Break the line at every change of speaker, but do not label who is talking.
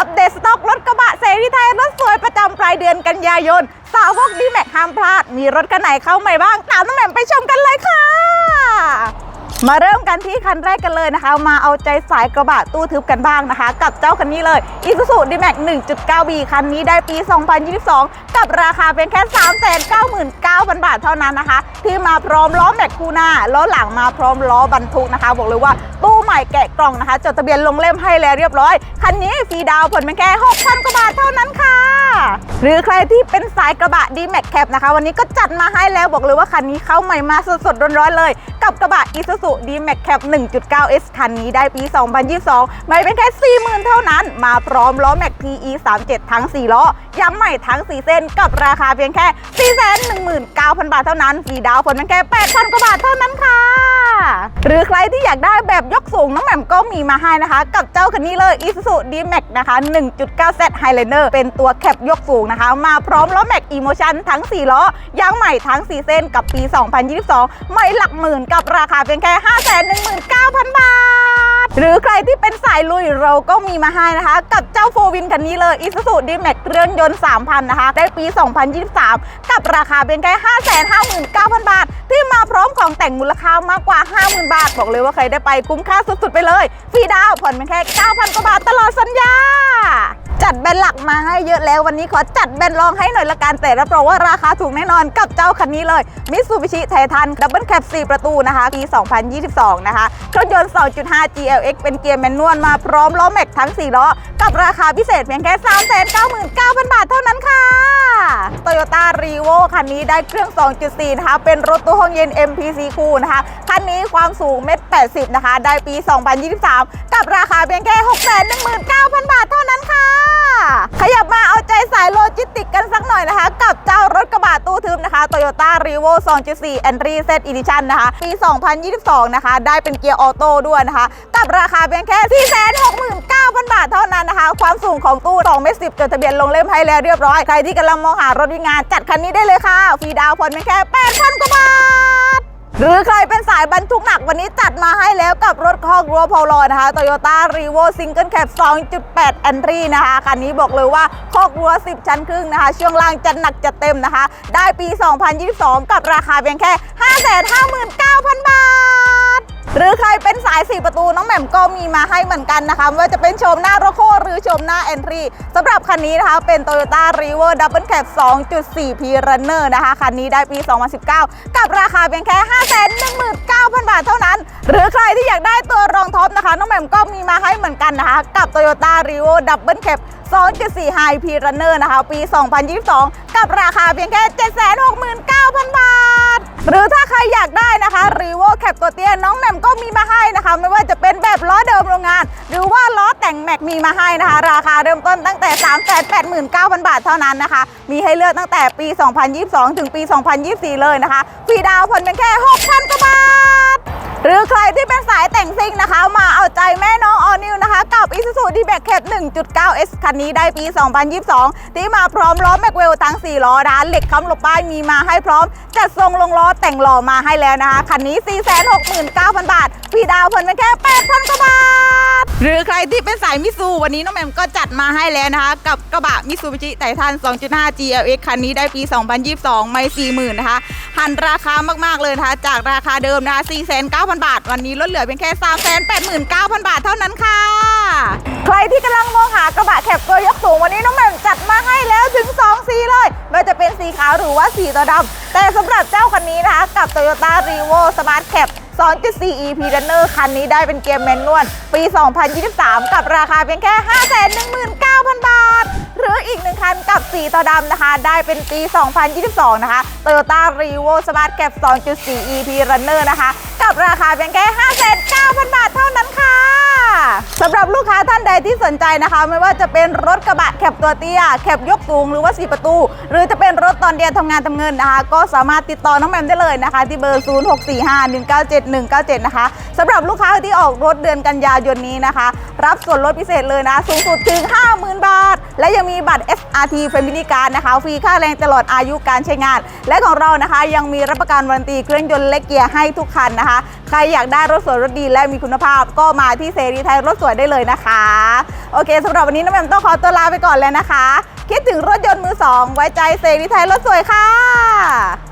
อัปเดตสต็อกรถกระบะเสรีไทยรถสวยประจำปลายเดือนกันยายน สาวกดีแม็กห้ามพลาด มีรถกันไหนเข้าใหม่บ้าง ตามน้องแหม่มไปชมกันเลยค่ะ มาเริ่มกันที่คันแรกกันเลยนะคะ มาเอาใจสายกระบะตู้ทึบกันบ้างนะคะ กับเจ้าคันนี้เลย Isuzu D-Max 1.9B คันนี้ได้ปี 2022 กับราคาเป็นแค่ 399,000 บาทเท่านั้นนะคะ ที่มาพร้อมล้อแม็กคูหน้าล้อหลังมาพร้อมล้อบรรทุกนะคะ บอกเลยว่าตู้ใหม่แกะกล่องนะคะ จดทะเบียนลงเล่มให้แล้วเรียบร้อย คันนี้ฟรีดาวน์ผ่อนเป็นแค่ 6,000 กว่าบาทเท่านั้นค่ะ หรือใครที่เป็นสายกระบะ D-Max Cap นะคะ วันนี้ก็จัดมาให้แล้วบอกเลยว่าคันนี้เข้าใหม่มาสดๆร้อนๆเลย กับกระบะ Isuzu D-Max Cap 1.9S คันนี้ได้ปี 2022 ไม่เป็นแค่ 40,000 เท่านั้น มาพร้อมล้อ Max PE 37 ทั้ง 4 ล้อ ยังใหม่ทั้ง 4 เส้นกับราคาเพียงแค่ 419,000 บาทเท่านั้นฟรีดาวผลเป็นแค่ 8,000 กว่าบาทเท่านั้นค่ะ หรือใครที่อยากได้แบบยกสูงน้องแหม่มก็มีมาให้นะคะ กับเจ้าคันนี้เลย Isuzu D-Max นะคะ 1.9Z Highlander เป็นตัวแคปยกสูงนะคะ มาพร้อมล้อ Max Emotion ทั้ง 4 ล้อยางใหม่ทั้ง 4 เส้นกับปี 2022 ไม่หลักหมื่นกับราคาเพียงแค่519,000 บาท หรือใครที่เป็นสายลุยเราก็มีมาให้นะคะ กับเจ้าโฟวินคันนี้เลยอ Isuzu D-Max เครื่องยนต์ 3,000 นะคะ ได้ปี 2023 กับราคาเพียงแค่ 559,000 บาท ที่มาพร้อมของแต่งมูลค่ามากกว่า 50,000 บาท บอกเลยว่าใครได้ไปคุ้มค่าสุดๆไปเลย ฟรีดาวผ่อนเพียงแค่ 9,000 กว่าบาทตลอดสัญญา จัดแบนหลักมาให้เยอะแล้ววันนี้ขอจัดแบนรองให้หน่อยละกันแต่รับรองว่าราคาถูกแน่นอนกับเจ้าคันนี้เลย Mitsubishi Titan Double Cab 4ประตูนะคะปี 2022 นะคะเครื่องยนต์ 2.5 GLX เป็นเกียร์แมนนวลมาพร้อมล้อแม็กทั้ง 4 ล้อ กับราคาพิเศษเพียงแค่ 399,000 บาทเท่านั้นค่ะ Toyota r e v o คันนี้ได้เครื่อง 2.4 นะคะ เป็นรถตู้ห้องเย็น MPC คูลนะคะ คันนี้ความสูงเมตร80 นะคะ ได้ปี 2023 กับราคาเพียงแค่ 619,000 บาทเท่านั้นค่ะขยับมาเอาใจสายโลจิสติกกันสักหน่อยนะคะ กับเจ้ารถกระบะตู้ทึบนะคะ Toyota r e v o 2.4 Entry Set Edition นะคะ ปี 2022 นะคะ ได้เป็นเกียร์ออโต้ด้วยนะคะ กับราคาเพียงแค่ 469,000 บาทเท่านั้นนะคะ ความสูงของตู้2เมตร10จดทะเบียนลงเล่มให้แล้วเรียบร้อย ใครที่กำลังมองหารถวิ่งงานจัดคันนี้ได้เลยค่ะ ฟรีดาวน์ผ่อนเพียงแค่ 8,000 กว่าบาท หรือใครเป็นสายบรรทุกหนักวันนี้จัดมาให้แล้วกับรถคอกรัวพอลอนะคะ Toyota r e v o Single Cab 2.8 Entry นะคะคันนี้บอกเลยว่าคอกรัว 10 ชั้นครึ่งนะคะ ช่วงล่างจะหนักจะเต็มนะคะ ได้ปี 2022 กับราคาเพียงแค่ 559,000 บาท หรือใครเป็นสาย4ประตูน้องแหม่มก็มีมาให้เหมือนกันนะคะว่าจะเป็นโฉมหน้าโรโคหรือโฉมหน้า Entry สำหรับคันนี้นะคะเป็น Toyota r e v o Double Cab 2.4 P Runner นะคะคันนี้ได้ปี 2019 กับราคาเพียงแค่ 519,000 บาทเท่านั้น หรือใครที่อยากได้ตัวรองท็อปนะคะ น้องแหม่มก็มีมาให้เหมือนกันนะคะ กับ Toyota r e v o Double Cab 2.4 High P Runner นะคะ ปี 2022 กับราคาเพียงแค่ 769,000 บาท หรือถ้าใครอยากได้นะคะรีโวแคปตัวเตี้ยน้องแหม่มก็มีมาให้นะคะ ไม่ว่าจะเป็นแบบล้อเดิมโรงงาน หรือว่าล้อแต่งแม็กมีมาให้นะคะ ราคาเริ่มต้นตั้งแต่ 389,000 บาทเท่านั้นนะคะ มีให้เลือกตั้งแต่ปี 2022 ถึงปี 2024 เลยนะคะฟรีดาวผ่อนเป็นแค่ 6,000กว่าบาท หรือใครที่เป็นสายแต่งซิ่งนะคะ มาเอาใจแม่น้องออนิวนะคะ กับ Isuzu D-Max Cap 1.9S คันนี้ได้ปี 2022 ที่มาพร้อมล้อแม็กเวลทั้ง 4 ล้อนะเหล็กค้ำหลบป้ายมีมาให้พร้อม จัดทรงลงล้อแต่งหล่อมาให้แล้วนะคะ คันนี้ 469,000 บาทฟรีดาวน์ผ่นเป็นแค่8,000 ที่เป็นสายมิซูวันนี้น้องแมมก็จัดมาให้แล้วนะคะ กับกระบะมิซูบิชิไททัน 2.5 GLX คันนี้ได้ปี 2022 ไม่ 40,000 นะคะ หันราคามาก ๆ เลยนะคะ จากราคาเดิมนะคะ 4,900 บาท วันนี้ลดเหลือเพียงแค่ 389,000 บาทเท่านั้นค่ะ ใครที่กำลังมองหากระบะแคปตัวยกสูงวันนี้น้องแมมจัดมาให้แล้วถึง 2 สีเลยไม่ว่าจะเป็นสีขาวหรือว่าสีตัวดำแต่สำหรับเจ้าคันนี้นะคะกับ Toyota r e v o Smart Cap 2.4 EP Runner คันนี้ได้เป็นเกียร์แมนนวลปี 2023 กับราคาเพียงแค่ 519,000 บาท หรืออีกหนึ่งคันกับสีตัวดำนะคะ ได้เป็นปี 2022 นะคะ Toyota r e v o Smart Cap 2.4 EP Runner นะคะ กับราคาเพียงแค่ 59,000 บาทเท่านั้นค่ะสำหรับลูกค้าท่านใดที่สนใจนะคะ ไม่ว่าจะเป็นรถกระบะแคปตัวเตี้ยแคปยกสูงหรือว่า4ประตู หรือจะเป็นรถตอนเดียวทำงานทำเงินนะคะ ก็สามารถติดต่อน้องแมมได้เลยนะคะ ที่เบอร์ 0645197197 นะคะสำหรับลูกค้าที่ออกรถเดือนกันยายนนี้นะคะ รับส่วนลดพิเศษเลยนะ สูงสุดถึง 50,000 บาท และยังมีบัตร SRT Family Card นะคะฟรีค่าแรงตลอดอายุการใช้งาน และของเรานะคะ ยังมีรับประกันวารันตีเครื่องยนต์และเกียร์ให้ทุกคันนะคะ ใครอยากได้รถสวยรถดีและมีคุณภาพก็มาที่เซรีไทยรถสวยได้เลยนะคะ โอเคสำหรับวันนี้น้องแหม่มต้องขอตัวลาไปก่อนเลยนะคะ คิดถึงรถยนต์มือสองไว้ใจเซรีไทยรถสวยค่ะ